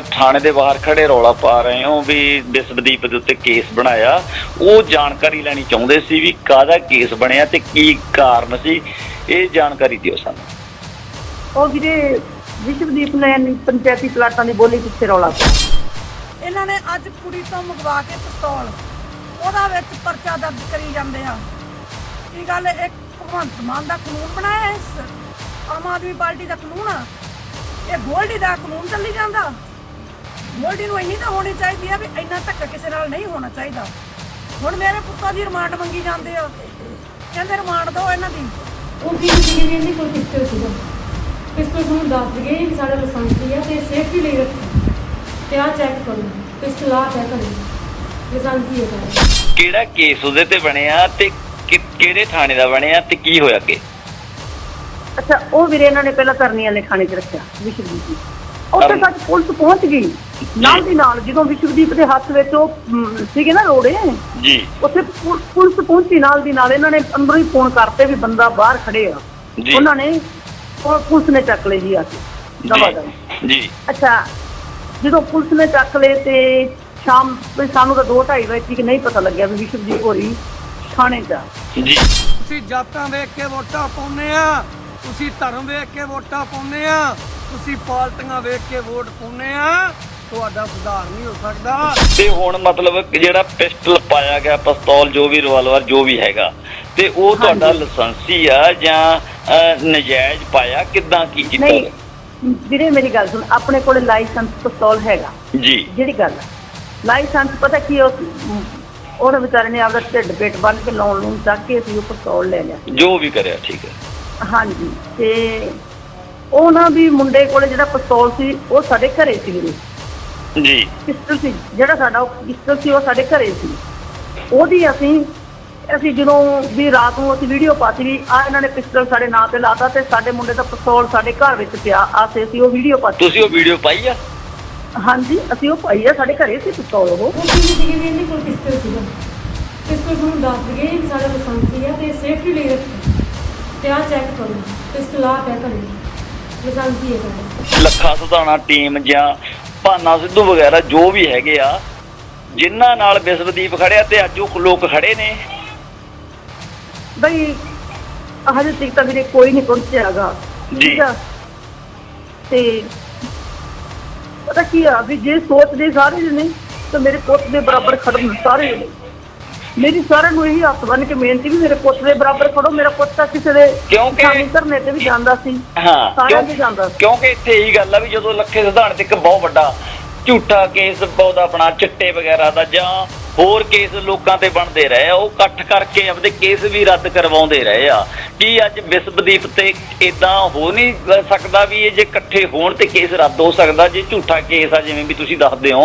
ਥਾਣੇ ਦੇ ਬਾਹਰ ਖੜੇ ਰੌਲਾ ਪਾ ਰਹੇ ਹੋ ਵੀ ਵਿਸ਼ਵਦੀਪ ਦੇ ਉੱਤੇ ਕੇਸ ਬਣਾਇਆ ਉਹ ਜਾਣਕਾਰੀ ਲੈਣੀ ਚਾਹੁੰਦੇ ਸੀ ਵੀ ਕਾਹਦਾ ਕੇਸ ਬਣਿਆ ਤੇ ਕੀ ਕਾਰਨ ਸੀ ਇਹ ਜਾਣਕਾਰੀ ਦਿਓ ਸਾਨੂੰ। ਉਹ ਵੀਰੇ ਵਿਸ਼ਵਦੀਪ ਨੇ ਪੰਚਾਇਤੀ ਪਲਾਟਾਂ ਦੀ ਬੋਲੀ ਪਿੱਛੇ ਰੌਲਾ ਪਿਆ ਇਹਨਾਂ ਨੇ ਅੱਜ ਕੁੜੀ ਤੋਂ ਮੰਗਵਾ ਕੇ ਪਿਸਤੌਲ ਉਹਦਾ ਵਿੱਚ ਪਰਚਾ ਦਰਜ ਕਰੀ ਜਾਂਦੇ ਆ। ਕੀ ਗੱਲ ਇੱਕ ਭਗਵੰਤ ਮਾਨ ਦਾ ਕਾਨੂੰਨ ਬਣਾਇਆ ਇਸ? ਆਮ ਆਦਮੀ ਪਾਰਟੀ ਦਾ ਕਾਨੂੰਨ ਆ? ਇਹ ਗੋਲਡੀ ਦਾ ਕਾਨੂੰਨ ਚੱਲੀ ਜਾਂਦਾ? ਗੋਲਡੀ ਨੂੰ ਇੰਨੀ ਤਾਂ ਹੋਣੀ ਚਾਹੀਦੀ ਆ ਵੀ ਇੰਨਾ ਧੱਕਾ ਕਿਸੇ ਨਾਲ ਨਹੀਂ ਹੋਣਾ ਚਾਹੀਦਾ। ਹੁਣ ਮੇਰੇ ਪੁੱਤਾਂ ਦੀ ਰਿਮਾਂਡ ਮੰਗੀ ਜਾਂਦੇ ਆ। ਕਹਿੰਦੇ ਰਿਮਾਂਡ ਦਿਓ ਇਹਨਾਂ ਦੀ। ਉਹ ਕੀ ਸੀਗੇ ਵੀ ਇਹਦੇ ਕੋਲ ਪਿਸਟਲ ਸੀਗਾ? ਪਿਸਟਲ ਨੂੰ ਦੱਸ ਦਈਏ ਕਿ ਸਾਡਾ ਲਾਇਸੈਂਸ ਹੈ ਤੇ ਸੇਫਟੀ ਲਈ ਰੱਖੋ ਤੇ ਆ ਚੈੱਕ ਕਰੋ ਪਿਸਟਲ ਆ ਚੈੱਕ ਕਰੋ। ਲਾਇਸੈਂਸ ਹੀ ਹੈ ਕਿਹੜਾ ਕੇਸ ਉਹਦੇ ਤੇ ਬਣਿਆ ਤੇ ਕਿਹੜੇ ਥਾਣੇ ਦਾ ਬਣਿਆ ਤੇ ਕੀ ਹੋਇਆ ਅੱਗੇ? ਅੱਛਾ ਉਹ ਵੀਰੇ ਇਹਨਾਂ ਨੇ ਪਹਿਲਾਂ ਕਰਨੀ ਵਾਲੇ ਖਾਣੇ 'ਚ ਰੱਖਿਆ ਵਿਸ਼ਵਦੀਪ ਨੂੰ ਉੱਥੇ ਤੱਕ ਪੁਲਿਸ ਪਹੁੰਚ ਗਈ। ਨਾਲ ਦੀ ਨਾਲ ਜਦੋਂ ਵਿਸ਼ਵਦੀਪ ਦੇ ਹੱਥ ਵਿੱਚ ਉਹ ਸੀਗੇ ਨਾ ਰੋੜੇ ਜੀ। ਉੱਥੇ ਪੁਲਿਸ ਪਹੁੰਚੀ ਨਾਲ ਦੀ ਨਾਲ। ਇਹਨਾਂ ਨੇ ਅੰਦਰੋਂ ਹੀ ਫੋਨ ਕਰਤੇ ਵੀ ਬੰਦਾ ਬਾਹਰ ਖੜੇ ਆ। ਜੀ। ਉਹਨਾਂ ਨੇ ਉਹ ਪੁਲਿਸ ਨੇ ਚੱਕ ਲਏ ਜੀ ਆ ਕੇ। ਦਵਾ ਦਵਾ। ਜੀ। ਜੀ ਅੱਛਾ ਜਦੋਂ ਪੁਲਿਸ ਨੇ ਚੱਕ ਲਏ ਤੇ ਸ਼ਾਮ ਵੀ ਸਾਨੂੰ ਤਾਂ 2:30 ਵਜੇ ਤੱਕ ਨਹੀਂ ਪਤਾ ਲੱਗਿਆ ਵੀ ਵਿਸ਼ਵਦੀਪ ਹੋਰੀ ਥਾਣੇ 'ਚ ਆ। ਜੀ। ਤੁਸੀਂ ਜਾਤਾਂ ਵੇਖ ਕੇ ਵੋਟਾਂ ਪਾਉਂਦੇ ਆ। ਤੁਸੀਂ ਧਰਮ ਵੇਖ ਕੇ ਵੋਟਾਂ ਪਾਉਂਦੇ ਆ। ਤੁਸੀਂ ਪਾਰਟੀਆਂ ਵੇਖ ਕੇ ਵੋਟ ਪਾਉਂਦੇ ਆ ਤੁਹਾਡਾ ਸੁਧਾਰ ਨਹੀਂ ਹੋ ਸਕਦਾ। ਤੇ ਹੁਣ ਮਤਲਬ ਜਿਹੜਾ ਪਿਸਟਲ ਪਾਇਆ ਗਿਆ ਪਿਸਤੌਲ ਜੋ ਵੀ ਰਿਵਾਲਵਰ ਜੋ ਵੀ ਹੈਗਾ ਤੇ ਉਹ ਤੁਹਾਡਾ ਲਾਇਸੈਂਸੀ ਆ ਜਾਂ ਨਜਾਇਜ਼ ਪਾਇਆ? ਕਿਦਾਂ ਕੀ ਕੀਤਾ? ਨਹੀਂ ਵੀਰੇ ਮੇਰੀ ਗੱਲ ਸੁਣ ਆਪਣੇ ਕੋਲੇ ਲਾਇਸੈਂਸ ਪਿਸਤੌਲ ਹੈਗਾ। ਜੀ। ਜਿਹੜੀ ਗੱਲ। ਲਾਇਸੈਂਸ ਪਤਾ ਕੀ ਉਸ ਉਹਨੇ ਵਿਚਾਰੇ ਨੇ ਆਪਦਾ ਢਿੱਡ ਪੇਟ ਬੰਨ ਕੇ ਲੋਨ ਲੂਨ ਚੱਕ ਕੇ ਅਸੀਂ ਉਹ ਪਿਸਤੌਲ ਲੈ ਲਿਆ। ਜੋ ਵੀ ਕਰਿਆ ਠੀਕ ਹੈ। ਹਾਂਜੀ ਤੇ ਉਹ ਨਾ ਵੀ ਮੁੰਡੇ ਕੋਲੇ ਜਿਹੜਾ ਪਿਸਤੌਲ ਸੀ ਉਹ ਸਾਡੇ ਘਰੇ ਸੀ। ਵੀਰੇ ਜੀ। ਪਿਸਤਲ ਸੀ ਜਿਹੜਾ ਸਾਡਾ ਪਿਸਤਲ ਸੀ ਉਹ ਸਾਡੇ ਘਰੇ ਸੀ। ਉਹਦੀ ਅਸੀਂ ਅਸੀਂ ਜਦੋਂ ਵੀ ਰਾਤ ਨੂੰ ਅਸੀਂ ਵੀਡੀਓ ਪਾਤੀ ਵੀ ਆ ਇਹਨਾਂ ਨੇ ਪਿਸਤਲ ਸਾਡੇ ਨਾਂ ਤੇ ਲਾਤਾ ਤੇ ਸਾਡੇ ਮੁੰਡੇ ਦਾ ਪਿਸਤੌਲ ਸਾਡੇ ਘਰ ਵਿੱਚ ਪਿਆ। ਆਸੇ ਅਸੀਂ ਉਹ ਵੀਡੀਓ ਪਾਤੀ ਤੁਸੀਂ ਉਹ ਵੀਡੀਓ ਪਾਈ ਆ? ਹਾਂਜੀ ਅਸੀਂ ਉਹ ਪਾਈ ਆ ਸਾਡੇ ਘਰੇ ਸੀ ਪਿਸਤੌਲ ਉਹ। ਉਹ ਕੀ ਸੀਗੇ ਵੀ ਇਹਦੇ ਕੋਲ ਸੀਗਾ। ਨੂੰ ਦੱਸ ਦਈਏ ਸਾਡਾ ਵੀ ਹੈ ਤੇ ਸੇਫਟੀ ਲਈ ਰੱਖੋ ਤੇ ਆ ਚੈੱਕ ਕਰੋ ਪਿਸਟਲ ਆ ਚੈੱਕ ਕਰੋ ਹੀ ਸਾਡਾ ਲੱਖਾ ਸੁਧਾਣਾ ਟੀਮ ਜਾਂ ਭਾਨਾ ਸਿੱਧੂ ਵਗੈਰਾ ਜੋ ਵੀ ਹੈਗੇ ਆ ਜਿਨ੍ਹਾਂ ਨਾਲ ਵਿਸ਼ਵਦੀਪ ਖੜਿਆ ਤੇ ਅੱਜ ਉਹ ਲੋਕ ਖੜੇ ਨੇ। ਬਈ ਹਜੇ ਤੱਕ ਤਾਂ ਵੀਰੇ ਕੋਈ ਨਹੀਂ ਪਹੁੰਚਿਆਗਾ ਜੀ। ਆ? ਤੇ ਪਤਾ ਕੀ ਆ ਵੀ ਜੇ ਸੋਚਦੇ ਸਾਰੇ ਜਣੇ ਤਾਂ ਮੇਰੇ ਪੁੱਤ ਦੇ ਬਰਾਬਰ ਖੜਨ ਸਾਰੇ ਜਣੇ। ਮੇਰੀ ਸਾਰਿਆਂ ਨੂੰ ਇਹੀ ਹੱਥ ਬੰਨ ਕੇ ਬੇਨਤੀ ਵੀ ਮੇਰੇ ਪੁੱਤ ਦੇ ਬਰਾਬਰ ਖੜੋ ਮੇਰਾ ਪੁੱਤ ਤਾਂ ਕਿਸੇ ਦੇ ਕਿਉਂਕਿ- ਸ਼ਾਮੀ ਧਰਨੇ ਤੇ ਵੀ ਜਾਂਦਾ ਸੀ। ਹਾਂ ਸਾਰਿਆਂ ਕਿਉਂ- ਦੇ ਜਾਂਦਾ ਸੀ। ਕਿਉਂਕਿ ਇੱਥੇ ਇਹੀ ਗੱਲ ਆ ਵੀ ਜਦੋਂ ਲੱਖੇ ਸਿਧਾਣੇ ਤੇ ਇੱਕ ਬਹੁਤ ਵੱਡਾ ਝੂਠਾ ਕੇਸ ਬਹੁਤਾ ਆਪਣਾ ਚਿੱਟੇ ਵਗੈਰਾ ਦਾ ਜਾਂ ਹੋਰ ਕੇਸ ਲੋਕਾਂ ਤੇ ਬਣਦੇ ਰਹੇ ਆ ਉਹ ਇਕੱਠ ਕਰਕੇ ਆਪਦੇ ਕੇਸ ਵੀ ਰੱਦ ਕਰਵਾਉਂਦੇ ਰਹੇ ਆ। ਕੀ ਅੱਜ ਵਿਸ਼ਵਦੀਪ ਤੇ ਇਦਾਂ ਹੋ ਨਹੀਂ ਸਕਦਾ ਵੀ ਇਹ ਜੇ ਇਕੱਠੇ ਹੋਣ ਤੇ ਕੇਸ ਰੱਦ ਹੋ ਸਕਦਾ ਜੇ ਝੂਠਾ ਕੇਸ ਆ ਜਿਵੇਂ ਵੀ ਤੁਸੀਂ ਦੱਸਦੇ ਹੋ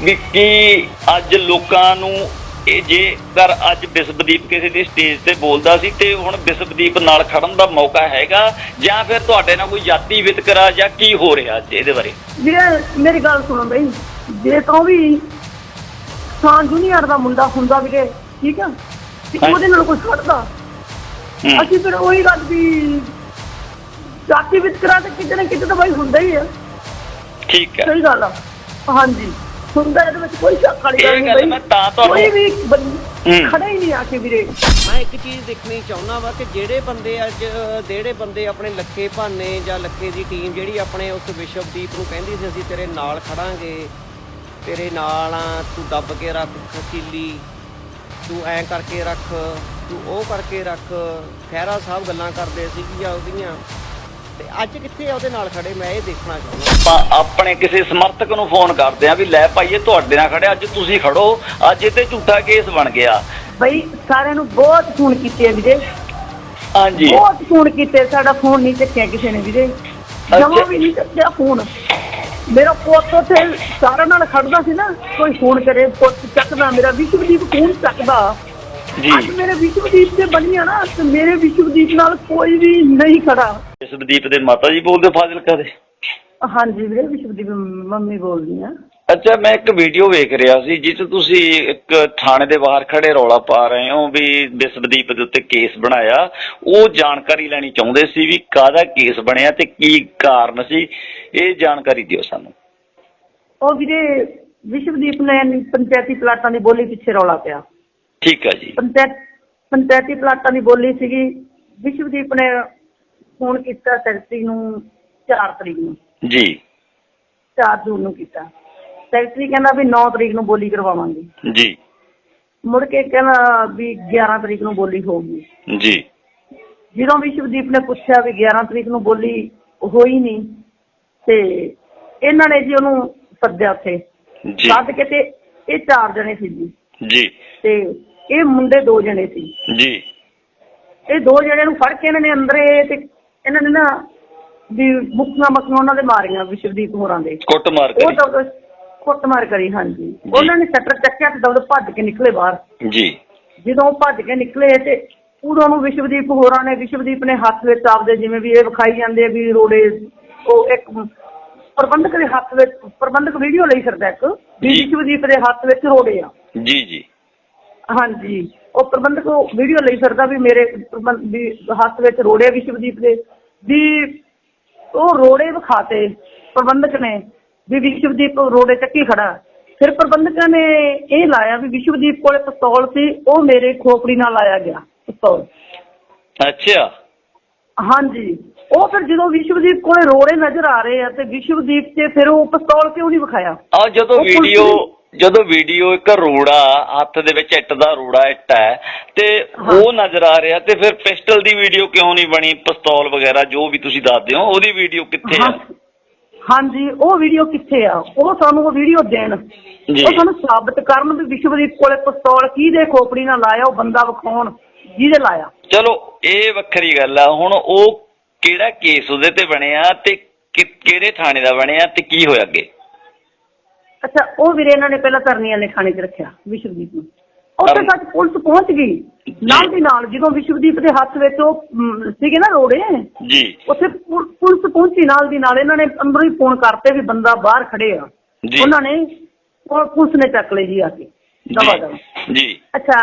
ਵੀ ਕੀ ਅੱਜ ਲੋਕਾਂ ਨੂੰ ਇਹ ਜੇਕਰ ਅੱਜ ਵਿਸ਼ਵਦੀਪ ਕਿਸੇ ਦੀ ਸਟੇਜ ਤੇ ਬੋਲਦਾ ਸੀ ਤੇ ਹੁਣ ਵਿਸ਼ਵਦੀਪ ਨਾਲ ਖੜਨ ਦਾ ਮੌਕਾ ਹੈਗਾ ਜਾਂ ਫਿਰ ਤੁਹਾਡੇ ਨਾਲ ਕੋਈ ਜਾਤੀ ਵਿਤਕਰਾ ਜਾਂ ਕੀ ਹੋ ਰਿਹਾ ਅੱਜ ਇਹਦੇ ਬਾਰੇ? ਵੀਰੇ ਮੇਰੀ ਗੱਲ ਸੁਣੋ ਬਈ। ਜੇ ਤਾਂ ਵੀ ਸਾਨ ਜੂਨੀਅਰ ਦਾ ਮੁੰਡਾ ਹੁੰਦਾ ਵੀਰੇ ਠੀਕ ਆ? ਤੇ। ਉਹਦੇ ਨਾਲ ਕੋਈ ਖੜਦਾ। ਅਸੀਂ ਫਿਰ ਉਹੀ ਗੱਲ ਵੀ ਜਾਤੀ ਵਿਤਕਰਾ ਤੇ ਕਿਤੇ ਨਾ ਕਿਤੇ ਤਾਂ ਬਾਈ ਹੁੰਦਾ ਹੀ ਆ। ਠੀਕ ਹੈ। ਸਹੀ ਗੱਲ ਆ। ਹਾਂਜੀ। ਹੁੰਦਾ ਇਹਦੇ ਵਿੱਚ ਕੋਈ ਸ਼ੱਕ ਵਾਲੀ ਗੱਲ ਇਹ ਨਹੀਂ ਗੱਲ ਬਈ। ਮੈਂ ਤਾਂ ਤੁਹਾਨੂੰ- ਕੋਈ ਵੀ ਬੰਦ- ਹੂੰ। ਖੜਾ ਹੀ ਨਹੀਂ ਆ ਕੇ ਵੀਰੇ। ਮੈਂ ਇੱਕ ਚੀਜ਼ ਦੇਖਣੀ ਚਾਹੁੰਦਾ ਵਾ ਕਿ ਜਿਹੜੇ ਬੰਦੇ ਅੱਜ ਜਿਹੜੇ ਬੰਦੇ ਆਪਣੇ ਲੱਖੇ ਭਾਨੇ ਜਾਂ ਲੱਖੇ ਦੀ ਟੀਮ ਜਿਹੜੀ ਆਪਣੇ ਉਸ ਵਿਸ਼ਵਦੀਪ ਨੂੰ ਕਹਿੰਦੀ ਸੀ ਅਸੀਂ ਤੇਰੇ ਨਾਲ ਖੜਾਂਗੇ ਤੇਰੇ ਨਾਲ ਆ ਤੂੰ ਦੱਬ ਕੇ ਰੱਖ ਖਚੀਲੀ ਤੂੰ ਐਂ ਕਰਕੇ ਰੱਖ ਤੂੰ ਉਹ ਕਰਕੇ ਰੱਖ ਖਹਿਰਾ ਸਾਹਿਬ ਗੱਲਾਂ ਕਰਦੇ ਸੀਗੀਆਂ ਉਹਦੀਆਂ। ਤੇ ਅੱਜ ਕਿੱਥੇ ਆ ਉਹਦੇ ਨਾਲ ਖੜੇ? ਮੈਂ ਇਹ ਦੇਖਣਾ ਚਾਹੁੰਦਾ। ਆਪਾਂ ਆਪਣੇ ਕਿਸੇ ਸਮਰਥਕ ਨੂੰ ਫੋਨ ਕਰਦੇ ਆ ਵੀ ਲੈ ਭਾਈਏ ਤੁਹਾਡੇ ਨਾਲ ਖੜਿਆ ਅੱਜ ਤੁਸੀਂ ਖੜੋ। ਅੱਜ ਇਹ ਤੇ ਝੂਠਾ ਕੇਸ ਬਣ ਗਿਆ। ਬਈ ਸਾਰਿਆਂ ਨੂੰ ਬਹੁਤ ਫੋਨ ਕੀਤੇ ਆ ਵੀਰੇ ਹਾਂਜੀ। ਬਹੁਤ ਫੋਨ ਕੀਤੇ ਸਾਡਾ ਫੋਨ ਨਹੀਂ ਚੱਕਿਆ ਕਿਸੇ ਨੇ ਵੀਰੇ ਜਮਾ ਵੀ ਨਹੀਂ ਚੱਕਿਆ ਫੋਨ। ਮੇਰਾ ਪੁੱਤ ਉੱਥੇ ਸਾਰਿਆਂ ਨਾਲ ਖੜਦਾ ਸੀ ਨਾ ਕੋਈ ਫੋਨ ਕਰੇ ਪੁੱਤ ਚੱਕਦਾ ਮੇਰਾ ਵਿਸ਼ਵਦੀਪ ਫੋਨ ਚੱਕਦਾ? ਜੀ। ਅੱਜ ਮੇਰੇ ਵਿਸ਼ਵਦੀਪ ਤੇ ਬਣੀ ਆ ਨਾ ਤੇ ਮੇਰੇ ਵਿਸ਼ਵਦੀਪ ਨਾਲ ਕੋਈ ਵੀ ਨਹੀਂ ਖੜਾ। ਵਿਸ਼ਵਦੀਪ ਦੇ ਮਾਤਾ ਜੀ ਬੋਲਦੇ ਫਾਜ਼ਿਲਕਾ ਦੇ? ਹਾਂਜੀ ਵੀਰੇ ਵਿਸ਼ਵਦੀਪ ਮੰਮੀ ਬੋਲਦੀ ਆ। ਅੱਛਾ ਮੈਂ ਇੱਕ ਵੀਡੀਓ ਵੇਖ ਰਿਹਾ ਸੀ ਜਿਸ 'ਚ ਤੁਸੀਂ ਇੱਕ ਥਾਣੇ ਦੇ ਬਾਹਰ ਖੜੇ ਰੌਲਾ ਪਾ ਰਹੇ ਹੋ ਵੀ ਵਿਸ਼ਵਦੀਪ ਦੇ ਉੱਤੇ ਕੇਸ ਬਣਾਇਆ। ਉਹ ਜਾਣਕਾਰੀ ਲੈਣੀ ਚਾਹੁੰਦੇ ਸੀ ਵੀ ਕਾਹਦਾ ਕੇਸ ਬਣਿਆ ਤੇ ਕੀ ਕਾਰਨ ਸੀ। ਇਹ ਜਾਣਕਾਰੀ ਦਿਓ ਸਾਨੂੰ। ਉਹ ਵੀਰੇ ਵਿਸ਼ਵਦੀਪ ਨੇ ਪੰਚਾਇਤੀ ਪਲਾਟਾਂ ਦੀ ਬੋਲੀ ਪਿੱਛੇ ਰੌਲਾ ਪਿਆ। ਠੀਕ ਹੈ ਜੀ। ਪੰਚਾਇਤ ਪੰਚਾਇਤੀ ਪਲਾਟਾਂ ਦੀ ਬੋਲੀ ਸੀਗੀ। ਵਿਸ਼ਵਦੀਪ ਨੇ ਫੋਨ ਕੀਤਾ ਸੈਕਟਰੀ ਨੂੰ 4 ਤਰੀਕ ਨੂੰ। ਜੀ। 4 ਜੂਨ ਨੂੰ ਕੀਤਾ। ਸੈਕਟਰੀ ਕਹਿੰਦਾ ਵੀ 9 ਤਰੀਕ ਨੂੰ ਬੋਲੀ ਕਰਵਾਵਾਂਗੇ। ਜੀ। ਮੁੜ ਕੇ ਕਹਿੰਦਾ ਵੀ 11 ਤਰੀਕ ਨੂੰ ਬੋਲੀ ਹੋਊਗੀ। ਜੀ। ਜਦੋਂ ਵਿਸ਼ਵਦੀਪ ਨੇ ਪੁੱਛਿਆ ਵੀ 11 ਤਰੀਕ ਨੂੰ ਬੋਲੀ ਹੋਈ ਨਹੀਂ ਤੇ ਇਹਨਾਂ ਨੇ ਜੀ ਉਹਨੂੰ ਸੱਦਿਆ ਉੱਥੇ। ਜੀ। ਸੱਦ ਕੇ ਤੇ ਇਹ ਚਾਰ ਜਣੇ ਸੀ ਜੀ। ਜੀ। ਤੇ ਇਹ ਮੁੰਡੇ ਦੋ ਜਣੇ ਸੀ। ਜੀ। ਇਹ ਦੋ ਜਣੇ ਨੂੰ ਫੜ ਕੇ ਇਹਨਾਂ ਨੇ ਅੰਦਰੇ ਤੇ ਇਹਨਾਂ ਨੇ ਨਾ ਵੀ ਮੁੱਕੀਆਂ ਮੱਕੀਆਂ ਉਹਨਾਂ ਦੇ ਮਾਰੀਆਂ ਵਿਸ਼ਵਦੀਪ ਹੋਰਾਂ ਦੇ। ਕੁੱਟਮਾਰ ਉਹ ਕਰੀ। ਤਾਂ ਕੁੱਟਮਾਰ ਕਰੀ ਹਾਂਜੀ। ਉਹਨਾਂ ਨੇ ਸ਼ਟਰ ਚੱਕਿਆ ਤੇ ਦਵਦ ਭੱਜ ਕੇ ਨਿਕਲੇ ਬਾਹਰ। ਜੀ। ਜਦੋਂ ਉਹ ਭੱਜ ਕੇ ਨਿਕਲੇ ਤੇ ਉਦੋਂ ਨੂੰ ਵਿਸ਼ਵਦੀਪ ਹੋਰਾਂ ਨੇ ਵਿਸ਼ਵਦੀਪ ਨੇ ਹੱਥ ਵਿੱਚ ਆਪਦੇ ਜਿਵੇਂ ਵੀ ਇਹ ਵਿਖਾਈ ਜਾਂਦੇ ਆ ਵੀ ਰੋੜੇ ਉਹ ਇੱਕ ਪ੍ਰਬੰਧਕ ਦੇ ਹੱਥ ਵਿੱਚ ਪ੍ਰਬੰਧਕ ਵੀਡੀਓ ਲਈ ਫਿਰਦਾ ਇੱਕ ਵੀ। ਵਿਸ਼ਵਦੀਪ ਦੇ ਹੱਥ ਵਿੱਚ ਰੋੜੇ ਆ। ਜੀ ਜੀ। ਹਾਂਜੀ। ਉਹ ਪ੍ਰਬੰਧਕ ਵੀਡੀਓ ਲਈ ਫਿਰਦਾ ਵੀ ਮੇਰੇ ਪ੍ਰਬੰਧ- ਵੀ ਹੱਥ ਵਿੱਚ ਰੋੜੇ ਆ ਵਿਸ਼ਵਦੀਪ ਦੇ ਵੀ ਉਹ ਰੋੜੇ ਵਿਖਾਤੇ ਪ੍ਰਬੰਧਕ ਨੇ ਵੀ ਵਿਸ਼ਵਦੀਪ ਰੋੜੇ ਚੱਕੀ ਖੜਾ। ਫਿਰ ਪ੍ਰਬੰਧਕਾਂ ਨੇ ਇਹ ਲਾਇਆ ਵੀ ਵਿਸ਼ਵਦੀਪ ਕੋਲੇ ਪਿਸਤੌਲ ਸੀ ਉਹ ਮੇਰੇ ਖੋਪੜੀ ਨਾਲ ਲਾਇਆ ਗਿਆ ਪਿਸਤੌਲ। ਅੱਛਾ। ਹਾਂਜੀ। ਉਹ ਫਿਰ ਜਦੋਂ ਵਿਸ਼ਵਦੀਪ ਕੋਲੇ ਰੋੜੇ ਨਜ਼ਰ ਆ ਰਹੇ ਆ ਤੇ ਵਿਸ਼ਵਦੀਪ ਤੇ ਫਿਰ ਉਹ ਪਿਸਤੌਲ ਕਿਉਂ ਨਹੀਂ ਵਿਖਾਇਆ? ਆ ਜਦੋਂ ਉਹ ਪੁਲਿਸ ਵੀਡੀਓ ਨੇ- ਜਦੋਂ ਵੀਡੀਓ ਇੱਕ ਰੋੜਾ ਹੱਥ ਦੇ ਵਿੱਚ ਇੱਟ ਦਾ ਰੋੜਾ ਇੱਟ ਹੈ ਤੇ। ਉਹ ਨਜ਼ਰ ਆ ਰਿਹਾ ਤੇ ਫਿਰ ਪਿਸਟਲ ਦੀ ਵੀਡੀਓ ਕਿਉਂ ਨਹੀਂ ਬਣੀ? ਪਿਸਤੌਲ ਵਗੈਰਾ ਜੋ ਵੀ ਤੁਸੀਂ ਦੱਸਦੇ ਹੋ ਉਹਦੀ ਵੀਡੀਓ ਕਿੱਥੇ ਆ? ਹਾਂਜੀ ਉਹ ਵੀਡੀਓ ਕਿੱਥੇ ਆ? ਉਹ ਸਾਨੂੰ ਉਹ ਵੀਡੀਓ ਦੇਣ। ਉਹ ਸਾਨੂੰ ਸਾਬਤ ਕਰਨ ਵੀ ਵਿਸ਼ਵਦੀਪ ਕੋਲੇ ਪਿਸਤੌਲ ਕਿਹਦੇ ਖੋਪੜੀ ਨਾਲ ਲਾਇਆ ਉਹ ਬੰਦਾ ਵਿਖਾਉਣ ਜਿਹਦੇ ਲਾਇਆ। ਚਲੋ ਇਹ ਵੱਖਰੀ ਗੱਲ ਆ। ਹੁਣ ਉਹ ਕਿਹੜਾ ਕੇਸ ਉਹਦੇ ਤੇ ਬਣਿਆ ਤੇ ਕਿਹੜੇ ਥਾਣੇ ਦਾ ਬਣਿਆ ਤੇ ਕੀ ਹੋਇਆ ਅੱਗੇ? ਅੱਛਾ ਉਹ ਵੀਰੇ ਇਹਨਾਂ ਨੇ ਪਹਿਲਾਂ ਧਰਨੀਆਂ ਨੇ ਥਾਣੇ 'ਚ ਰੱਖਿਆ ਵਿਸ਼ਵਦੀਪ ਨੂੰ। ਉੱਥੇ ਤੱਕ ਪੁਲਿਸ ਪਹੁੰਚ ਗਈ। ਨਾਲ ਦੀ ਨਾਲ ਜਦੋਂ ਵਿਸ਼ਵਦੀਪ ਦੇ ਹੱਥ ਵਿੱਚ ਉਹ ਮ, ਸੀਗੇ ਨਾ ਰੋੜੇ ਜੀ। ਉੱਥੇ ਪੁਲਿਸ ਪਹੁੰਚੀ ਨਾਲ ਦੀ ਨਾਲ ਇਹਨਾਂ ਨੇ ਅੰਦਰੋਂ ਹੀ ਫੋਨ ਕਰਤੇ ਵੀ ਬੰਦਾ ਬਾਹਰ ਖੜੇ ਆ। ਜੀ। ਉਹਨਾਂ ਨੇ ਉਹ ਪੁਲਿਸ ਨੇ ਚੱਕ ਲਏ ਜੀ ਆ ਕੇ ਦਵਾ ਦਵਾ ਜੀ ਜੀ। ਅੱਛਾ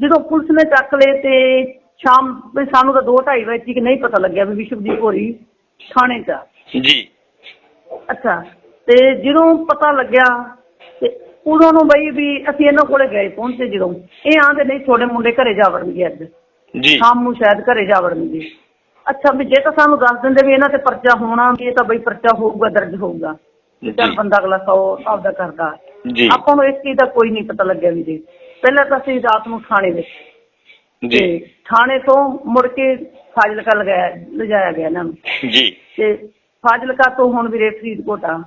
ਜਦੋਂ ਪੁਲਿਸ ਨੇ ਚੱਕ ਲਏ ਤੇ ਸ਼ਾਮ ਵੀ ਸਾਨੂੰ ਤਾਂ 2:30 ਵਜੇ ਤੱਕ ਨਹੀਂ ਪਤਾ ਲੱਗਿਆ ਵੀ ਵਿਸ਼ਵਦੀਪ ਹੋਰੀ ਥਾਣੇ 'ਚ ਆ। ਜੀ। ਅੱਛਾ ਤੇ ਜਦੋਂ ਪਤਾ ਲੱਗਿਆ ਤੇ ਉਦੋਂ ਨੂੰ ਬਈ ਵੀ ਅਸੀਂ ਇਹਨਾਂ ਕੋਲੇ ਗਏ ਪਹੁੰਚੇ ਜਦੋਂ। ਇਹ ਆਂਦੇ ਨਹੀਂ ਤੁਹਾਡੇ ਮੁੰਡੇ ਘਰੇ ਜਾ ਵੜਨਗੇ ਅੱਜ। ਜੀ। ਸ਼ਾਮ ਨੂੰ ਸ਼ਾਇਦ ਘਰੇ ਜਾ ਵੜਨਗੇ। ਅੱਛਾ ਵੀ ਜੇ ਤਾਂ ਸਾਨੂੰ ਦੱਸ ਦਿੰਦੇ ਵੀ ਇਹਨਾਂ ਤੇ ਪਰਚਾ ਹੋਣਾ ਵੀ ਇਹ ਤਾਂ ਬਈ ਪਰਚਾ ਹੋਊਗਾ ਦਰਜ ਹੋਊਗਾ। ਤੇ ਚੱਲ ਜੀ। ਬੰਦਾ ਅਗਲਾ ਸੌ ਆਪਦਾ ਕਰਦਾ। ਜੀ। ਆਪਾਂ ਨੂੰ ਇਸ ਚੀਜ਼ ਦਾ ਕੋਈ ਨਹੀਂ ਪਤਾ ਲੱਗਿਆ ਵੀ ਜੀ। ਪਹਿਲਾਂ ਤਾਂ ਅਸੀਂ ਰਾਤ ਨੂੰ ਥਾਣੇ ਵਿੱਚ। ਜੀ। ਥਾਣੇ ਤੋਂ ਮੁੜ ਕੇ ਫਾਜ਼ਿਲਕਾ ਲਗਾਇਆ ਲਿਜਾਇਆ ਗਿਆ ਇਹਨਾਂ ਨੂੰ। ਜੀ। ਤੇ ਫਾਜ਼ਿਲਕਾ ਤੋਂ ਹੁਣ ਵੀਰੇ ਫਰੀਦਕੋਟ ਆ।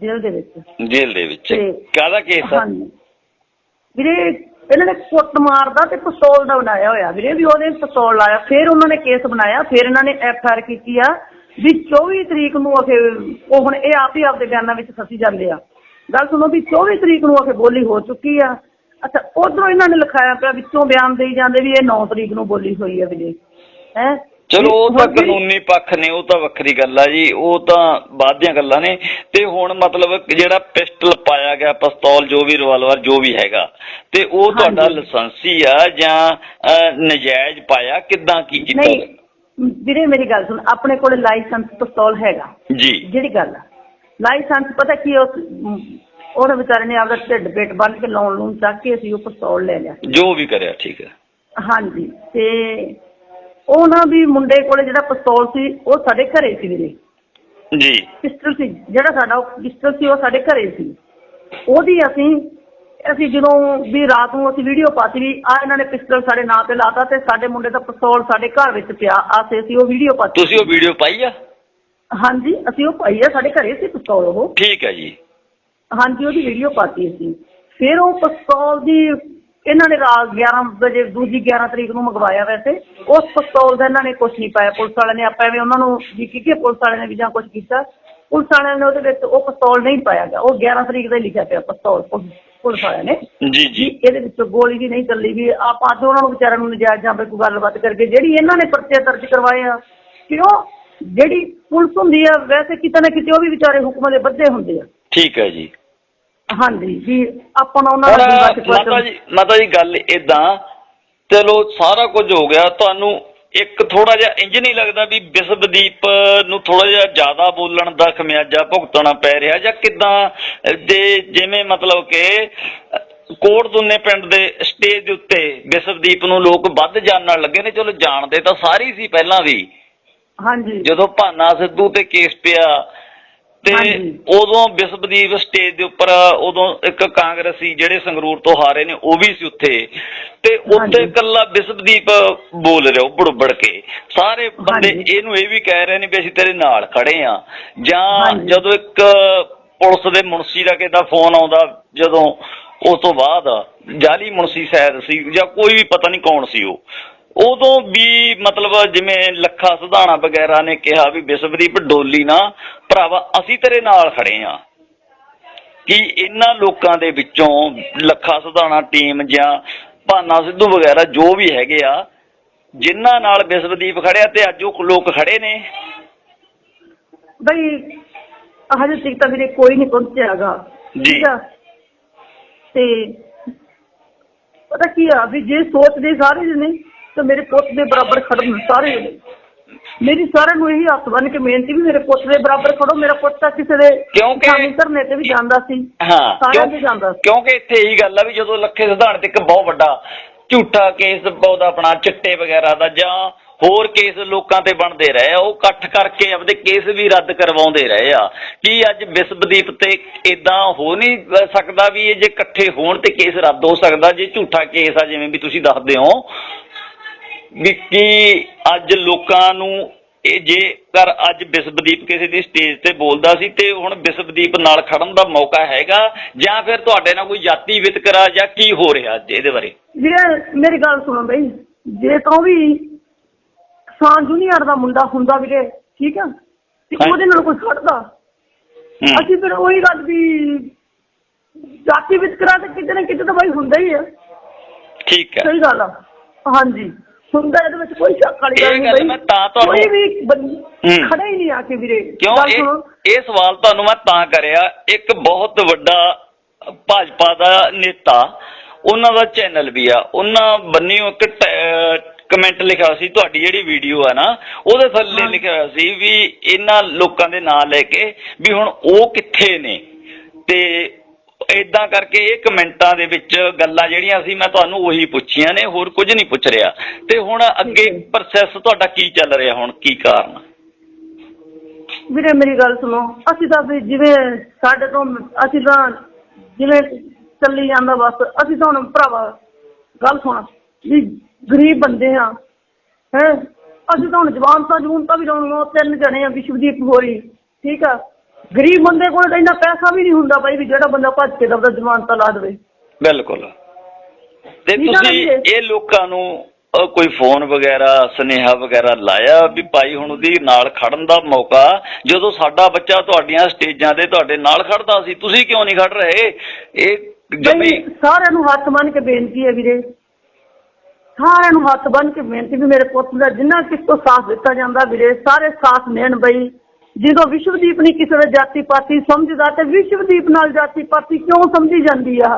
ਜੇਲ੍ਹ ਦੇ ਵਿੱਚ। ਜੇਲ੍ਹ ਦੇ ਵਿੱਚ। ਤੇ- ਕਾਹਦਾ ਕੇਸ ਆ? ਹਾਂਜੀ। ਵੀਰੇ ਇਹਨਾਂ ਨੇ ਕੁੱਟ ਮਾਰਦਾ ਤੇ ਪਿਸਤੌਲ ਦਾ ਬਣਾਇਆ ਹੋਇਆ। ਵੀਰੇ ਵੀ ਉਹਨੇ ਪਿਸਤੌਲ ਲਾਇਆ ਫਿਰ ਉਹਨਾਂ ਨੇ ਕੇਸ ਬਣਾਇਆ ਫਿਰ ਇਹਨਾਂ ਨੇ ਐਫ ਆਰ ਕੀਤੀ ਆ ਵੀ 24 ਤਰੀਕ ਨੂੰ ਅਖੇ ਉਹ ਹੁਣ ਇਹ ਆਪ ਹੀ ਆਪਦੇ ਬਿਆਨਾਂ ਵਿੱਚ ਫਸੀ ਜਾਂਦੇ ਆ। ਗੱਲ ਸੁਣੋ ਵੀ 24 ਤਰੀਕ ਨੂੰ ਅਖੇ ਬੋਲੀ ਹੋ ਚੁੱਕੀ ਆ। ਅੱਛਾ ਉਧਰੋਂ ਇਹਨਾਂ ਨੇ ਲਿਖਾਇਆ ਪਿਆ ਵਿੱਚੋਂ ਬਿਆਨ ਦੇਈ ਜਾਂਦੇ ਵੀ ਇਹ 9 ਤਰੀਕ ਨੂੰ ਬੋਲੀ ਹੋਈ ਆ ਵੀਰੇ। ਹੈ? ਚਲੋ ਉਹ ਤਾਂ ਕਾਨੂੰਨੀ ਪੱਖ ਨੇ ਉਹ ਤਾਂ ਵੱਖਰੀ ਗੱਲ ਆ ਜੀ ਉਹ ਤਾਂ ਬਾਅਦ ਦੀਆਂ ਗੱਲਾਂ ਨੇ। ਤੇ ਹੁਣ ਮਤਲਬ ਜਿਹੜਾ ਪਿਸਟਲ ਪਾਇਆ ਗਿਆ ਪਿਸਤੌਲ ਜੋ ਵੀ ਰਿਵਾਲਵਰ ਜੋ ਵੀ ਹੈਗਾ ਤੇ ਉਹ ਤੁਹਾਡਾ। ਲਾਇਸੈਂਸੀ ਆ ਜਾਂ ਨਜਾਇਜ਼ ਪਾਇਆ? ਕਿਦਾਂ ਕੀ ਕੀਤਾ? ਨਹੀਂ ਵੀਰੇ ਮੇਰੀ ਗੱਲ ਸੁਣ ਆਪਣੇ ਕੋਲੇ ਲਾਇਸੈਂਸ ਪਿਸਤੌਲ ਹੈਗਾ। ਜੀ। ਜਿਹੜੀ ਗੱਲ ਆ ਲਾਇਸੈਂਸ ਪਤਾ ਕੀ ਉਸ ਉਹਨੇ ਵਿਚਾਰੇ ਨੇ ਆਪਦਾ ਢਿੱਡ ਪੇਟ ਬੰਨ ਕੇ ਲੋਨ ਲੂਨ ਚੱਕ ਕੇ ਅਸੀਂ ਉਹ ਪਿਸਤੌਲ ਲੈ ਲਿਆ। ਜੋ ਵੀ ਕਰਿਆ ਠੀਕ ਹੈ ਹਾਂਜੀ ਤੇ ਉਹ ਨਾ ਵੀ ਮੁੰਡੇ ਕੋਲੇ ਜਿਹੜਾ ਪਿਸਤੌਲ ਸੀ ਉਹ ਸਾਡੇ ਘਰੇ ਸੀ ਵੀਰੇ। ਜੀ। ਪਿਸਟਲ ਸੀ ਜਿਹੜਾ ਸਾਡਾ ਪਿਸਟਲ ਸੀ ਉਹ ਸਾਡੇ ਘਰੇ ਸੀ। ਉਹਦੀ ਅਸੀਂ ਅਸੀਂ ਜਦੋਂ ਵੀ ਰਾਤ ਨੂੰ ਅਸੀਂ ਵੀਡੀਓ ਪਾਤੀ ਵੀ ਆ ਇਹਨਾਂ ਨੇ ਪਿਸਟਲ ਸਾਡੇ ਨਾਂ ਤੇ ਲਾਤਾ ਤੇ ਸਾਡੇ ਮੁੰਡੇ ਦਾ ਪਿਸਤੌਲ ਸਾਡੇ ਘਰ ਵਿੱਚ ਪਿਆ ਆਸੇ ਅਸੀਂ ਉਹ ਵੀਡੀਓ ਪਾਤੀ। ਤੁਸੀਂ ਉਹ ਵੀਡੀਓ ਪਾਈ ਆ? ਹਾਂਜੀ ਅਸੀਂ ਉਹ ਪਾਈ ਆ ਸਾਡੇ ਘਰੇ ਸੀ ਪਿਸਤੌਲ ਉਹ। ਠੀਕ ਹੈ ਜੀ। ਹਾਂਜੀ ਉਹਦੀ ਵੀਡੀਓ ਪਾਤੀ ਅਸੀਂ। ਫਿਰ ਉਹ ਪਿਸਤੌਲ ਦੀ ਇਹਨਾਂ ਨੇ ਰਾਤ 11 ਵਜੇ ਦੂਜੀ 11 ਤਰੀਕ ਨੂੰ ਮੰਗਵਾਇਆ ਵੈਸੇ। ਉਸ ਪਿਸਤੌਲ ਦਾ ਇਹਨਾਂ ਨੇ ਕੁਝ ਨਹੀਂ ਪਾਇਆ। ਪੁਲਿਸ ਵਾਲਿਆਂ ਨੇ ਆਪਾਂ ਐਵੇਂ ਉਹਨਾਂ ਨੂੰ ਵੀ ਕੀ ਕੀ ਪੁਲਿਸ ਵਾਲਿਆਂ ਨੇ ਵੀ ਜਾਂ ਕੁਝ ਕੀਤਾ। ਪੁਲਿਸ ਵਾਲਿਆਂ ਨੇ ਉਹਦੇ ਵਿੱਚ ਉਹ ਪਿਸਤੌਲ ਨਹੀਂ ਪਾਇਆ ਗਿਆ ਉਹ 11 ਤਰੀਕ ਦਾ ਲਿਖਿਆ ਪਿਆ ਪਿਸਤੌਲ ਪੁਲਿਸ ਵਾਲਿਆਂ ਨੇ। ਜੀ ਜੀ। ਜੀ ਇਹਦੇ ਵਿੱਚ ਗੋਲੀ ਵੀ ਨਹੀਂ ਚੱਲੀ ਵੀ ਆਪਾਂ ਅੱਜ ਉਹਨਾਂ ਨੂੰ ਵਿਚਾਰਿਆਂ ਨੂੰ ਨਜਾਇਜ਼ ਜਾਂ ਕੋਈ ਗੱਲਬਾਤ ਕਰਕੇ ਜਿਹੜੀ ਇਹਨਾਂ ਨੇ ਪਰਚੇ ਦਰਜ ਕਰਵਾਏ ਆ ਕਿਉਂ? ਜਿਹੜੀ ਪੁਲਿਸ ਹੁੰਦੀ ਆ ਵੈਸੇ ਕਿਤੇ ਨਾ ਕਿਤੇ ਉਹ ਵੀ ਵਿਚਾਰੇ ਹੁਕਮਾਂ ਦੇ ਬੱਧੇ ਹੁੰਦੇ ਆ। ਠੀਕ ਹੈ ਜੀ। ਹਾਂਜੀ ਉਹਨਾਂ ਹੁਣ ਦਾ ਮਾਤਾ ਜੀ ਮਾਤਾ ਜੀ ਗੱਲ ਇਦਾਂ ਚਲੋ ਸਾਰਾ ਕੁਝ ਹੋ ਗਿਆ ਤੁਹਾਨੂੰ ਇੱਕ ਥੋੜਾ ਜਿਹਾ ਇੰਜ ਨਹੀਂ ਲੱਗਦਾ ਵੀ ਬਿਸਬਦੀਪ ਨੂੰ ਥੋੜਾ ਜਿਹਾ ਜ਼ਿਆਦਾ ਬੋਲਣ ਦਾ ਖਮਿਆਜਾ ਭੁਗਤਣਾ ਪੈ ਰਿਹਾ ਜਾਂ ਕਿਦਾਂ ਦੇ ਜਿਵੇਂ ਮਤਲਬ ਕਿ ਕੋਟ ਦੁੰਨੇ ਪਿੰਡ ਦੇ ਸਟੇਜ ਦੇ ਉੱਤੇ ਬਿਸਬਦੀਪ ਨੂੰ ਲੋਕ ਵੱਧ ਜਾਣਨ ਲੱਗੇ ਨੇ ਚਲੋ ਜਾਣਦੇ ਤਾਂ ਸਾਰੇ ਹੀ ਸੀ ਪਹਿਲਾਂ ਵੀ। ਹਾਂਜੀ। ਜਦੋਂ ਭਾਨਾ ਸਿੱਧੂ ਤੇ ਕੇਸ ਪਿਆ ਤੇ। ਉਦੋਂ ਬਿਸਬਦੀਪ ਸਟੇਜ ਦੇ ਉੱਪਰ ਉਦੋਂ ਇੱਕ ਕਾਂਗਰਸੀ ਜਿਹੜੇ ਸੰਗਰੂਰ ਤੋਂ ਹਾਰੇ ਨੇ ਉਹ ਵੀ ਸੀ ਉੱਥੇ ਤੇ ਉੱਥੇ। ਇਕੱਲਾ ਬਿਸਬਦੀਪ ਬੋਲ ਰਿਹਾ ਉੱਬੜ ਉੱਬੜ ਕੇ ਸਾਰੇ ਬੰਦੇ। ਇਹਨੂੰ ਇਹ ਵੀ ਕਹਿ ਰਹੇ ਨੇ ਵੀ ਅਸੀਂ ਤੇਰੇ ਨਾਲ ਖੜੇ ਆ ਜਾਂ। ਜਦੋਂ ਇੱਕ ਪੁਲਿਸ ਦੇ ਮੁਨਸੀ ਦਾ ਕਿਦਾ ਫੋਨ ਆਉਂਦਾ ਜਦੋਂ ਉਸ ਤੋਂ ਬਾਅਦ ਜਾਲੀ ਮੁਨਸੀ ਸ਼ਾਇਦ ਸੀ ਜਾਂ ਕੋਈ ਵੀ ਪਤਾ ਨਹੀਂ ਕੌਣ ਸੀ ਉਹ ਉਦੋਂ ਵੀ ਮਤਲਬ ਜਿਵੇਂ ਲੱਖਾ ਸੁਧਾਣਾ ਵਗੈਰਾ ਨੇ ਕਿਹਾ ਵੀ ਬਿਸਵਦੀਪ ਡੋਲੀ ਨਾ ਭਰਾਵਾ ਅਸੀਂ ਤੇਰੇ ਨਾਲ ਖੜੇ ਆ। ਕਿ ਇਹਨਾਂ ਲੋਕਾਂ ਦੇ ਵਿੱਚੋਂ ਲੱਖਾ ਸੁਧਾਣਾ ਟੀਮ ਜਾਂ ਭਾਨਾ ਸਿੱਧੂ ਵਗੈਰਾ ਜੋ ਵੀ ਹੈਗੇ ਆ ਜਿਨ੍ਹਾਂ ਨਾਲ ਬਿਸਵਦੀਪ ਖੜਿਆ ਤੇ ਅੱਜ ਉਹ ਲੋਕ ਖੜੇ ਨੇ। ਬਈ ਹਜੇ ਤੱਕ ਤਾਂ ਵੀਰੇ ਕੋਈ ਨਹੀਂ ਪਹੁੰਚਿਆਗਾ ਜੀ। ਠੀਕ ਆ? ਤੇ ਪਤਾ ਕੀ ਆ ਵੀ ਜੇ ਸੋਚਦੇ ਸਾਰੇ ਜਣੇ ਤਾਂ ਮੇਰੇ ਪੁੱਤ ਦੇ ਬਰਾਬਰ ਖੜਨ ਸਾਰੇ ਮੇਰੀ ਸਾਰਿਆਂ ਨੂੰ ਇਹੀ ਹੱਥ ਬੰਨ ਕੇ ਬੇਨਤੀ ਵੀ ਮੇਰੇ ਪੁੱਤ ਦੇ ਬਰਾਬਰ ਖੜੋ। ਮੇਰਾ ਪੁੱਤ ਤਾਂ ਕਿਸੇ ਦੇ ਕਿਉਂਕਿ- ਧਰਨੇ ਤੇ ਵੀ ਜਾਂਦਾ ਸੀ। ਹਾਂ ਸਾਰਿਆਂ ਜਾਂਦਾ ਸੀ। ਕਿਉਂਕਿ ਇੱਥੇ ਇਹੀ ਗੱਲ ਆ ਵੀ ਜਦੋਂ ਲੱਖੇ ਸਿਧਾਣ ਤੇ ਇੱਕ ਬਹੁਤ ਵੱਡਾ ਝੂਠਾ ਕੇਸ ਉਹਦਾ ਆਪਣਾ ਚਿੱਟੇ ਵਗੈਰਾ ਦਾ ਜਾਂ ਹੋਰ ਕੇਸ ਲੋਕਾਂ ਤੇ ਬਣਦੇ ਰਹੇ ਆ ਉਹ ਇਕੱਠ ਕਰਕੇ ਆਪਦੇ ਕੇਸ ਵੀ ਰੱਦ ਕਰਵਾਉਂਦੇ ਰਹੇ ਆ। ਕੀ ਅੱਜ ਬਿਸਬਦੀਪ ਤੇ ਇਦਾਂ ਹੋ ਨਹੀਂ ਸਕਦਾ ਵੀ ਇਹ ਜੇ ਇਕੱਠੇ ਹੋਣ ਤੇ ਕੇਸ ਰੱਦ ਹੋ ਸਕਦਾ ਜੇ ਝੂਠਾ ਕੇਸ ਆ ਜਿਵੇਂ ਵੀ ਤੁਸੀਂ ਦੱਸਦੇ ਹੋ ਵੀ ਕੀ ਅੱਜ ਲੋਕਾਂ ਨੂੰ ਇਹ ਜੇਕਰ ਅੱਜ ਬਿਸਬਦੀਪ ਕਿਸੇ ਦੀ ਸਟੇਜ ਤੇ ਬੋਲਦਾ ਸੀ ਤੇ ਹੁਣ ਬਿਸਬਦੀਪ ਨਾਲ ਖੜਨ ਦਾ ਮੌਕਾ ਹੈਗਾ ਜਾਂ ਫਿਰ ਤੁਹਾਡੇ ਨਾਲ ਕੋਈ ਜਾਤੀ ਵਿਤਕਰਾ ਜਾਂ ਕੀ ਹੋ ਰਿਹਾ ਅੱਜ ਇਹਦੇ ਬਾਰੇ? ਵੀਰੇ ਮੇਰੀ ਗੱਲ ਸੁਣੋ ਬਈ ਜੇ ਤਾਂ ਵੀ ਕਿਸਾਨ ਜੂਨੀਅਰ ਦਾ ਮੁੰਡਾ ਹੁੰਦਾ ਵੀਰੇ ਠੀਕ ਆ? ਤੇ। ਉਹਦੇ ਨਾਲ ਕੋਈ ਖੜਦਾ। ਅਸੀਂ ਫਿਰ ਉਹੀ ਗੱਲ ਵੀ ਜਾਤੀ ਵਿਤਕਰਾ ਤੇ ਕਿਤੇ ਨਾ ਕਿਤੇ ਤਾਂ ਬਾਈ ਹੁੰਦਾ ਹੀ ਆ। ਠੀਕ ਹੈ ਸਹੀ ਗੱਲ ਆ। ਹਾਂਜੀ। ਹੁੰਦਾ ਇਹਦੇ ਵਿੱਚ ਕੋਈ ਸ਼ੱਕ ਵਾਲੀ ਗੱਲ ਇਹ ਨਹੀਂ ਬਈ ਮੈਂ ਤਾਂ ਤੁਹਾਨੂੰ- ਕੋਈ ਵੀ ਬੰਦ- ਹੂੰ। ਖੜਾ ਹੀ ਨਹੀਂ ਆ ਕੇ ਵੀਰੇ ਕਿਉਂ ਗੱਲ ਇਹ ਸੁਣੋ। ਇਹ ਸਵਾਲ ਤੁਹਾਨੂੰ ਮੈਂ ਤਾਂ ਕਰਿਆ ਇੱਕ ਬਹੁਤ ਵੱਡਾ ਭਾਜਪਾ ਦਾ ਨੇਤਾ ਉਹਨਾਂ ਦਾ ਚੈਨਲ ਵੀ ਆ ਉਹਨਾਂ ਬੰਨਿਓ ਇੱਕ ਕਮੈਂਟ ਲਿਖਿਆ ਸੀ ਤੁਹਾਡੀ ਜਿਹੜੀ ਵੀਡੀਓ ਆ ਨਾ ਉਹਦੇ ਥੱਲੇ ਹਾਂ। ਲਿਖਿਆ ਹੋਇਆ ਸੀ ਵੀ ਇਹਨਾਂ ਲੋਕਾਂ ਦੇ ਨਾਂ ਲੈ ਕੇ ਵੀ ਹੁਣ ਉਹ ਕਿੱਥੇ ਨੇ ਤੇ ਇਦਾਂ ਕਰਕੇ ਇਹ ਕਮੈਂਟਾਂ ਦੇ ਵਿੱਚ ਗੱਲਾਂ ਜਿਹੜੀਆਂ ਸੀ ਮੈਂ ਤੁਹਾਨੂੰ ਉਹੀ ਪੁੱਛੀਆਂ ਨੇ ਹੋਰ ਕੁਝ ਨਹੀਂ ਪੁੱਛ ਰਿਹਾ। ਤੇ ਹੁਣ ਅੱਗੇ। ਪ੍ਰੋਸੈਸ ਤੁਹਾਡਾ ਕੀ ਚੱਲ ਰਿਹਾ ਹੁਣ? ਕੀ ਕਾਰਨ? ਵੀਰੇ ਮੇਰੀ ਗੱਲ ਸੁਣੋ। ਅਸੀਂ ਤਾਂ ਵੀ ਜਿਵੇਂ ਸਾਡੇ ਤੋਂ ਅਸੀਂ ਤਾਂ ਜਿਵੇਂ ਚੱਲੀ ਜਾਂਦਾ ਬਸ ਅਸੀਂ ਤਾਂ ਹੁਣ ਭਰਾਵਾ ਗੱਲ ਸੁਣ ਵੀ ਗਰੀਬ ਬੰਦੇ ਆ ਹੈ। ਅਸੀਂ ਤਾਂ ਹੁਣ ਜਵਾਨ ਤਾਂ ਜੂਨ ਤਾਂ ਵੀ ਲਾਉਣਾ ਤਿੰਨ ਜਣੇ ਆ ਵਿਸ਼ਵਦੀਪ ਹੋਰੀ ਠੀਕ ਆ? ਗਰੀਬ ਬੰਦੇ ਕੋਲ ਤਾਂ ਇੰਨਾ ਪੈਸਾ ਵੀ ਨਹੀਂ ਹੁੰਦਾ ਬਾਈ ਵੀ ਜਿਹੜਾ ਬੰਦਾ ਭੱਜ ਕੇ ਦਬਦਾ ਜਵਾਨ ਤਾਂ ਲਾ ਦੇਵੇ। ਬਿਲਕੁਲ। ਤੇ ਤੁਸੀਂ। ਇਹ ਲੋਕਾਂ ਨੂੰ ਅਹ, ਕੋਈ ਫੋਨ ਵਗੈਰਾ ਸੁਨੇਹਾ ਵਗੈਰਾ ਲਾਇਆ ਵੀ ਭਾਈ ਹੁਣ ਉਹਦੀ ਨਾਲ ਖੜਨ ਦਾ ਮੌਕਾ ਜਦੋਂ ਸਾਡਾ ਬੱਚਾ ਤੁਹਾਡੀਆਂ ਸਟੇਜਾਂ ਤੇ ਤੁਹਾਡੇ ਨਾਲ ਖੜਦਾ ਸੀ ਤੁਸੀਂ ਕਿਉਂ ਨਹੀਂ ਖੜ ਰਹੇ? ਇਹ ਜਮੀ ਬਈ ਸਾਰਿਆਂ ਨੂੰ ਹੱਥ ਬੰਨ ਕੇ ਬੇਨਤੀ ਹੈ ਵੀਰੇ। ਸਾਰਿਆਂ ਨੂੰ ਹੱਥ ਬੰਨ ਕੇ ਬੇਨਤੀ ਵੀ ਮੇਰੇ ਪੁੱਤ ਦਾ ਜਿੰਨਾ ਕਿਸ ਤੋਂ ਸਾਥ ਦਿੱਤਾ ਜਾਂਦਾ ਵੀਰੇ ਸਾਰੇ ਸਾਥ ਦੇਣ ਬਈ। ਜਦੋਂ ਵਿਸ਼ਵਦੀਪ ਨਹੀਂ ਕਿਸੇ ਦਾ ਜਾਤੀ ਪਾਤੀ ਸਮਝਦਾ ਤੇ ਵਿਸ਼ਵਦੀਪ ਨਾਲ ਜਾਤੀ ਪਾਤੀ ਕਿਉਂ ਸਮਝੀ ਜਾਂਦੀ ਆ?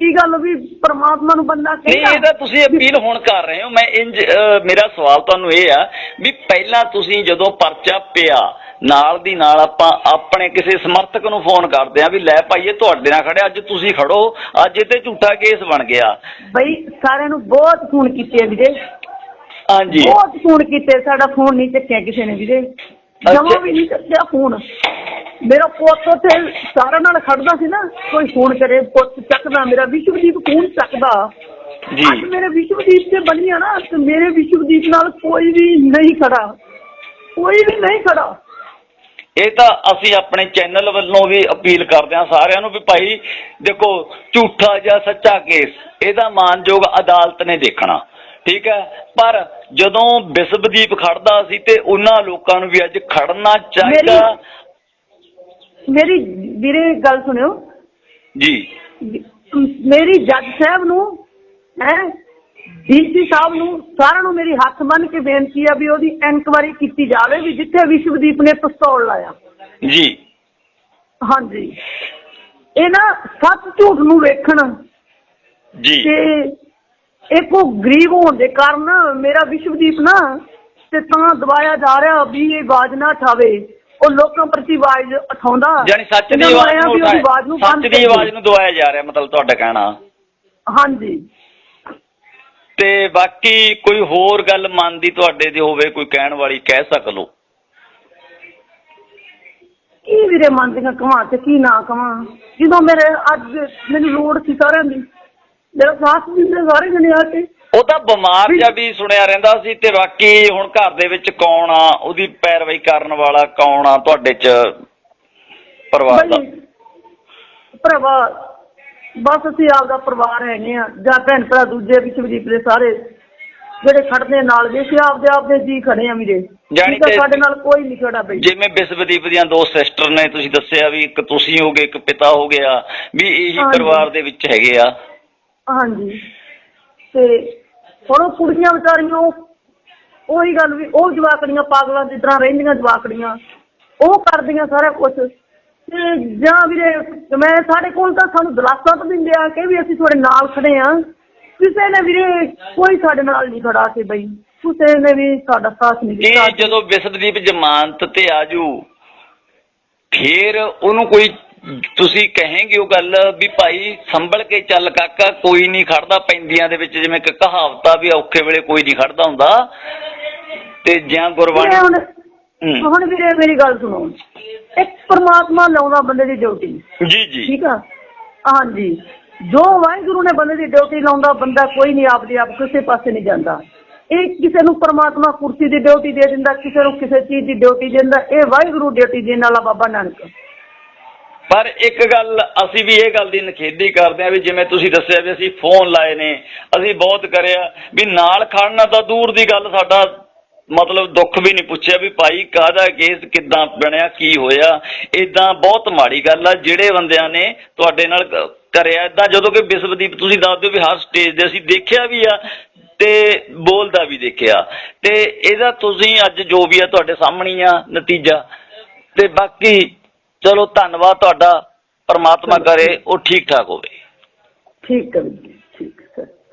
ਕੀ ਗੱਲ ਵੀ ਪ੍ਰਮਾਤਮਾ ਨੂੰ ਬੰਦਾ ਨਹੀਂ ਇਹ ਤਾਂ ਤੁਸੀਂ ਅਪੀਲ ਹੁਣ ਕਰ ਰਹੇ ਹੋ। ਮੈਂ ਇੰਜ ਮੇਰਾ ਸਵਾਲ ਤੁਹਾਨੂੰ ਇਹ ਆ ਵੀ ਪਹਿਲਾਂ ਤੁਸੀਂ ਜਦੋਂ ਪਰਚਾ ਪਿਆ ਨਾਲ ਦੀ ਨਾਲ ਆਪਾਂ ਆਪਣੇ ਕਿਸੇ ਸਮਰਥਕ ਨੂੰ ਫੋਨ ਕਰਦੇ ਆ ਵੀ ਲੈ ਭਾਈ ਇਹ ਤੁਹਾਡੇ ਨਾਲ ਖੜਿਆ ਅੱਜ ਤੁਸੀਂ ਖੜੋ ਅੱਜ ਇਹ ਤੇ ਝੂਠਾ ਕੇਸ ਬਣ ਗਿਆ। ਬਈ ਸਾਰਿਆਂ ਨੂੰ ਬਹੁਤ ਫੋਨ ਕੀਤੇ ਵੀਰੇ ਹਾਂਜੀ। ਬਹੁਤ ਫੋਨ ਕੀਤੇ ਸਾਡਾ ਫੋਨ ਨਹੀਂ ਚੱਕਿਆ ਕਿਸੇ ਨੇ ਵੀਰੇ ਜਮਾ ਵੀ ਨਹੀਂ ਚੱਕਿਆ ਫੋਨ ਮੇਰਾ ਪੁੱਤ ਉੱਥੇ ਸਾਰਿਆਂ ਨਾਲ ਖੜਦਾ ਸੀ ਨਾ ਕੋਈ ਫੋਨ ਕਰੇ ਪੁੱਤ ਚੱਕਦਾ ਮੇਰਾ ਵਿਸ਼ਵਦੀਪ ਫੋਨ ਚੱਕਦਾ। ਜੀ। ਅੱਜ ਮੇਰੇ ਵਿਸ਼ਵਦੀਪ ਤੇ ਬਣੀਆਂ ਨਾ ਤੇ ਮੇਰੇ ਵਿਸ਼ਵਦੀਪ ਨਾਲ ਕੋਈ ਵੀ ਨਹੀਂ ਖੜਾ। ਕੋਈ ਵੀ ਨਹੀਂ ਖੜਾ। ਇਹ ਤਾਂ ਅਸੀਂ ਆਪਣੇ ਚੈਨਲ ਵੱਲੋਂ ਵੀ ਅਪੀਲ ਕਰਦੇ ਹਾਂ ਸਾਰਿਆਂ ਨੂੰ ਵੀ ਭਾਈ ਦੇਖੋ ਝੂਠਾ ਜਾਂ ਸੱਚਾ ਕੇਸ ਇਹਦਾ ਮਾਨਯੋਗ ਅਦਾਲਤ ਨੇ ਦੇਖਣਾ। ਠੀਕ ਹੈ? ਪਰ ਜਦੋਂ ਬਿਸਬਦੀਪ ਖੜਦਾ ਸੀ ਤੇ ਉਹਨਾਂ ਲੋਕਾਂ ਨੂੰ ਵੀ ਅੱਜ ਖੜਨਾ ਚਾਹੀਦਾ। ਮੇਰੀ ਵੀਰੇ ਗੱਲ ਸੁਣਿਓ। ਜੀ। ਮੇਰੀ ਜੱਜ ਸਾਹਿਬ ਨੂੰ ਹੈ ਡੀਸੀ ਸਾਹਿਬ ਨੂੰ ਸਾਰਿਆਂ ਨੂੰ ਮੇਰੀ ਹੱਥ ਬੰਨ ਕੇ ਬੇਨਤੀ ਆ ਵੀ ਉਹਦੀ ਇਨਕੁਆਇਰੀ ਕੀਤੀ ਜਾਵੇ ਵੀ ਜਿੱਥੇ ਵਿਸ਼ਵਦੀਪ ਨੇ ਪਿਸਤੌਲ ਲਾਇਆ। ਜੀ। ਹਾਂਜੀ। ਇਹ ਨਾ ਸੱਚ ਝੂਠ ਨੂੰ ਵੇਖਣ। ਜੀ। ਤੇ ਇੱਕ ਉਹ ਗਰੀਬ ਹੋਣ ਦੇ ਕਾਰਨ ਮੇਰਾ ਵਿਸ਼ਵਦੀਪ ਨਾ ਤੇ ਤਾਂ ਦਬਾਇਆ ਜਾ ਰਿਹਾ ਵੀ ਇਹ ਆਵਾਜ਼ ਨਾ ਉਠਾਵੇ। ਉਹ ਲੋਕਾਂ ਪ੍ਰਤੀ ਆਵਾਜ਼ ਉਠਾਉਂਦਾ। ਜਾਨੀ ਸੱਚ ਦੀ ਆਵਾਜ਼ ਨੂੰ ਵੀ ਉਹਦੀ ਉਠਾਇਆ ਆਵਾਜ਼ ਨੂੰ ਸੱਚ ਦੀ। ਆਵਾਜ਼ ਨੂੰ ਦਵਾਇਆ ਜਾ ਰਿਹਾ ਮਤਲਬ ਤੁਹਾਡਾ ਕਹਿਣਾ। ਹਾਂਜੀ। ਤੇ ਬਾਕੀ ਕੋਈ ਹੋਰ ਗੱਲ ਮਨ ਦੀ ਤੁਹਾਡੇ ਦੀ ਹੋਵੇ ਕੋਈ ਕਹਿਣ ਵਾਲੀ ਕਹਿ ਸਕ ਲੋ ਕੀ ਵੀਰੇ ਮੰਨਦੀਆਂ ਕਮਾਂ ਤੇ ਕੀ ਨਾ ਕਮਾਂ ਜਦੋਂ ਮੇਰੇ ਅੱਜ ਮੈਨੂੰ ਲੋੜ ਸੀ ਸਾਰਿਆਂ ਦੀ ਮੇਰਾ ਸਾਥ ਦਿੰਦੇ ਸਾਰੇ ਜਣੇ ਆ ਕੇ। ਉਹ ਤਾਂ ਬਿਮਾਰ ਜਿਹਾ ਵੀ ਸੁਣਿਆ ਰਹਿੰਦਾ ਸੀ ਤੇ ਬਾਕੀ ਹੁਣ ਘਰ ਦੇ ਵਿੱਚ ਕੌਣ ਆ ਉਹਦੀ ਪੈਰਵਾਈ ਕਰਨ ਵਾਲਾ ਕੌਣ ਆ ਤੁਹਾਡੇ ਚ ਪਰਿਵਾਰ ਦਾ? ਭਰਾਵਾ ਬਸ ਅਸੀਂ ਆਪਦਾ ਪਰਿਵਾਰ ਹੈਗੇ ਆ ਜਾਂ ਭੈਣ ਭਰਾ ਦੂਜੇ ਵਿਸ਼ਵਦੀਪ ਦੇ ਸਾਰੇ ਜਿਹੜੇ ਖੜਦੇ ਨਾਲ ਵੀ ਅਸੀਂ ਆਪਦੇ ਆਪਦੇ ਜੀ ਖੜੇ ਆ ਵੀਰੇ। ਜਾਣੀ ਕਿ- ਸਾਡੇ ਨਾਲ ਕੋਈ ਨਹੀਂ ਖੜਾ ਬਈ। ਜਿਵੇਂ ਬਿਸਵਦੀਪ ਦੀਆਂ ਦੋ ਸਿਸਟਰ ਨੇ ਤੁਸੀਂ ਦੱਸਿਆ ਵੀ ਇੱਕ ਤੁਸੀਂ ਹੋਗੇ ਇੱਕ ਪਿਤਾ ਹੋ ਗਿਆ ਵੀ ਇਹੀ। ਪਰਿਵਾਰ ਦੇ ਵਿੱਚ ਹੈਗੇ ਆ। ਹਾਂਜੀ। ਤੇ ਹੁਣ ਉਹ ਕੁੜੀਆਂ ਵਿਚਾਰੀਆਂ, ਉਹ ਉਹੀ ਗੱਲ ਵੀ, ਉਹ ਜਵਾਕੜੀਆਂ ਪਾਗਲਾਂ ਦੀ ਤਰ੍ਹਾਂ ਰਹਿੰਦੀਆਂ ਜਵਾਕੜੀਆਂ, ਉਹ ਕਰਦੀਆਂ ਸਾਰਾ ਕੁਝ ਤੇ ਜਾਂ ਵੀਰੇ, ਮੈਂ ਸਾਡੇ ਕੋਲ ਤਾਂ ਸਾਨੂੰ ਦਿਲਾਸਾ ਤਾਂ ਦਿੰਦੇ ਆ ਕਿ ਵੀ ਅਸੀਂ ਤੁਹਾਡੇ ਨਾਲ ਖੜੇ ਆ। ਕਿਸੇ ਨੇ ਵੀਰੇ ਕੋਈ ਸਾਡੇ ਨਾਲ ਨਹੀਂ ਖੜਾ ਕੇ ਬਈ। ਕਿਸੇ ਨੇ ਵੀ ਸਾਡਾ ਸਾਥ ਨਹੀਂ ਦਿੱਤਾ। ਕਿ ਜਦੋਂ ਬਿਸਵਦੀਪ ਜ਼ਮਾਨਤ ਤੇ ਆਜੂ ਫੇਰ ਉਹਨੂੰ ਕੋਈ ਤੁਸੀਂ ਕਹੇਂਗੇ ਉਹ ਗੱਲ ਵੀ ਭਾਈ ਸੰਭਲ ਕੇ ਚੱਲ ਕਾਕਾ ਕੋਈ ਨਹੀਂ ਖੜਦਾ ਪੈਂਦੀਆਂ ਦੇ ਵਿੱਚ ਜਿਵੇਂ ਕਿ ਕਹਾਵਤ ਵੀ ਔਖੇ ਵੇਲੇ ਕੋਈ ਨਹੀਂ ਖੜਦਾ ਹੁੰਦਾ। ਤੇ ਜਾਂ ਗੁਰਬਾਣੀ। ਹੁਣ ਵੀਰੇ ਮੇਰੀ ਗੱਲ ਸੁਣੋ। ਇੱਕ ਪਰਮਾਤਮਾ ਲਾਉਂਦਾ ਬੰਦੇ ਦੀ ਡਿਊਟੀ। ਜੀ ਜੀ। ਠੀਕ ਆ? ਹਾਂਜੀ। ਜੋ ਵਾਹਿਗੁਰੂ ਨੇ ਬੰਦੇ ਦੀ ਡਿਊਟੀ ਲਾਉਂਦਾ ਬੰਦਾ ਕੋਈ ਨਹੀਂ ਆਪਦੇ ਆਪ ਕਿਸੇ ਪਾਸੇ ਨਹੀਂ ਜਾਂਦਾ। ਇਹ ਕਿਸੇ ਨੂੰ ਪਰਮਾਤਮਾ ਕੁਰਸੀ ਦੀ ਡਿਊਟੀ ਦੇ ਦਿੰਦਾ ਕਿਸੇ ਨੂੰ ਕਿਸੇ ਚੀਜ਼ ਦੀ ਡਿਊਟੀ ਦਿੰਦਾ ਇਹ ਵਾਹਿਗੁਰੂ ਡਿਊਟੀ ਦੇਣ ਵਾਲਾ ਬਾਬਾ ਨਾਨਕ। ਪਰ ਇੱਕ ਗੱਲ ਅਸੀਂ ਵੀ ਇਹ ਗੱਲ ਦੀ ਨਖੇਦੀ ਕਰਦੇ ਆ ਵੀ ਜਿਵੇਂ ਤੁਸੀਂ ਦੱਸਿਆ ਵੀ ਅਸੀਂ ਫੋਨ ਲਾਏ ਨੇ, ਅਸੀਂ ਬਹੁਤ ਕਰਿਆ ਵੀ ਨਾਲ ਖੜਨਾ ਤਾਂ ਦੂਰ ਦੀ ਗੱਲ, ਸਾਡਾ ਮਤਲਬ ਦੁੱਖ ਵੀ ਨਹੀਂ ਪੁੱਛਿਆ ਵੀ ਭਾਈ ਕਾਹਦਾ ਕੇਸ ਕਿੱਦਾਂ ਬਣਿਆ, ਕੀ ਹੋਇਆ ਇਦਾਂ ਬਹੁਤ ਮਾੜੀ ਗੱਲ ਆ, ਜਿਹੜੇ ਬੰਦਿਆਂ ਨੇ ਤੁਹਾਡੇ ਨਾਲ ਕਰਿਆ ਇਦਾਂ ਜਦੋਂ ਕਿ ਵਿਸ਼ਵਦੀਪ ਤੁਸੀਂ ਦੱਸ ਦਿਓ ਵੀ ਹਰ ਸਟੇਜ ਦੇ ਅਸੀਂ ਦੇਖਿਆ ਵੀ ਆ ਤੇ ਬੋਲਦਾ ਵੀ ਦੇਖਿਆ। ਤੇ ਇਹਦਾ ਤੁਸੀਂ ਅੱਜ ਜੋ ਵੀ ਆ ਤੁਹਾਡੇ ਸਾਹਮਣੇ ਆ ਨਤੀਜਾ। ਤੇ ਬਾਕੀ ਚਲੋ ਧੰਨਵਾਦ ਤੁਹਾਡਾ ਪਰਮਾਤਮਾ ਕਰੇ ਉਹ ਠੀਕ ਠਾਕ ਹੋਵੇ ਠੀਕ ਹੈ ਵੀਰ ਜੀ।